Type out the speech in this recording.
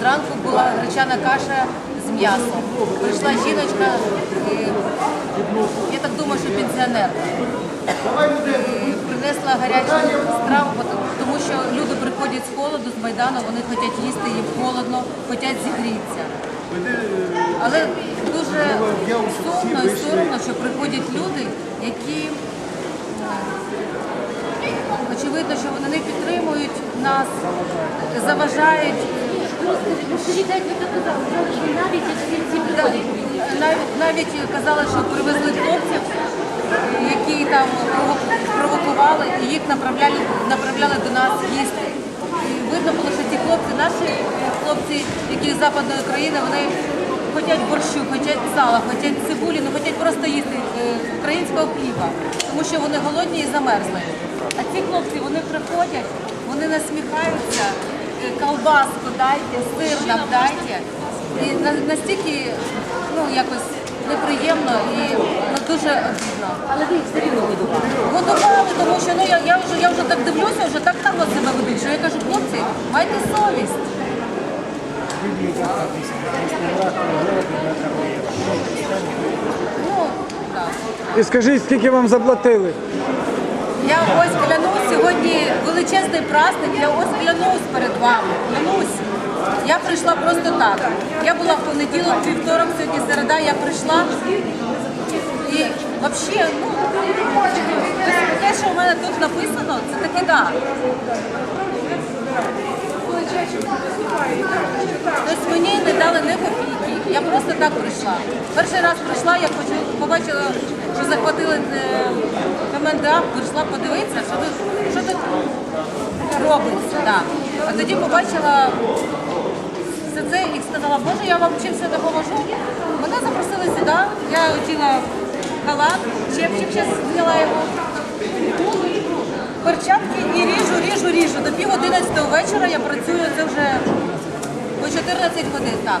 Зранку була гречана каша з м'ясом. Прийшла жіночка, я так думаю, що пенсіонерка. Принесла гарячу страву, тому що люди приходять з холоду, з Майдану, вони хочуть їсти, їм холодно, хочуть зігрітися. Але дуже сумно і соромно, що приходять люди, які очевидно, що вони не підтримують нас, заважають. Що навіть ці Навіть, навіть казали, що привезли хлопців, які там прово- провокували, і їх направляли, направляли до нас їсти. І видно було, що ці хлопці, наші хлопці, які з Западної України, вони хочуть борщу, хочуть сала, хочуть цибулі, ну хочуть просто їсти е, українського хліба, тому що вони голодні і замерзли. А ці хлопці вони приходять, вони насміхаються, колбаску дайте, сир нам дайте. І настільки ну, якось неприємно і ну, дуже обідно. але ви їх все рівно годували. Готували, тому що ну, я, я, вже, я вже так дивлюся, вже так там себе ведуть, що я кажу, хлопці, майте совість. Ну, так. І скажіть, скільки вам заплатили? Я ось клянусь, сьогодні величезний праздник, я ось клянусь перед вами, клянусь. Я прийшла просто так. Я була в понеділок, вівторок, сьогодні середа, я прийшла. І взагалі, ну, те, що в мене тут написано, це таки так. Тобто мені не дали ні копійки. Я просто так прийшла. Перший раз прийшла, я побачила, що захватили е, КМДА, прийшла подивитися, що тут, що тут робиться. Да. А тоді побачила все це і сказала, Боже, я вам чимось допоможу. Мене запросили сюди, я оділа халат, чепчик зараз зняла його. Перчатки і ріжу, ріжу, ріжу. До пів одинадцятого вечора я працюю, це вже по 14 годин. Так.